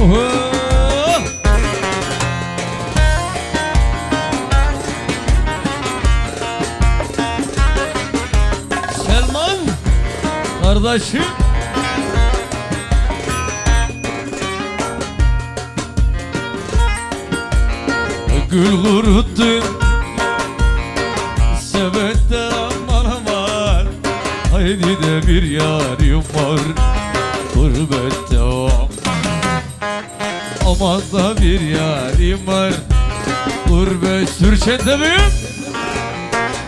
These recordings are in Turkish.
Selman kardeşim. Gül kuruttu Sebette aman aman. Haydi de bir yarim var. Gurbette o da bir yarim var. Gurbet sürçende miyim?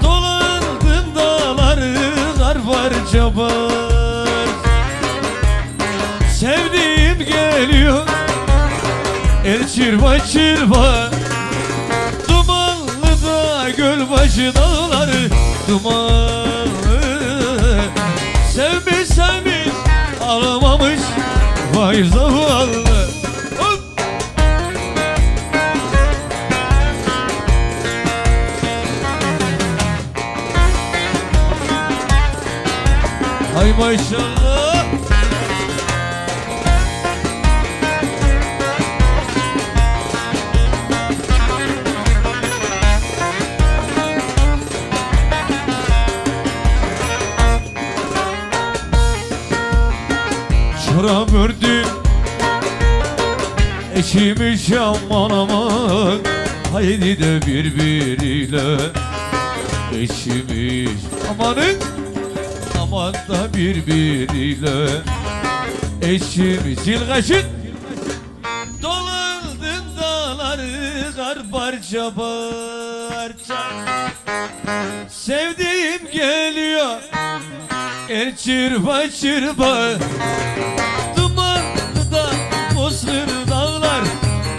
Dolandım dağları Kar var çabar Sevdiğim geliyor El çırpa çırpa Dumanlı da gölbaşı dağları Dumanlı. Sevmiş sevmiş Ağlamamış Vay zavallı Hay maşallah. Şarap ördü Eşimiş aman aman. Haydi de birbiriyle Eşimiş amanın Aman da birbiriyle Eşimiş cilgaşın Dolandın dağları kar parça parça Sevdiğim geliyor El çırpa çırpa Dumanlı da bozkır dağlar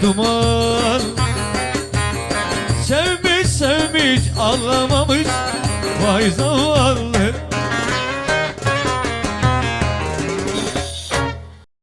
Duman. Sevmiş sevmiş ağlamamış Vay zavallı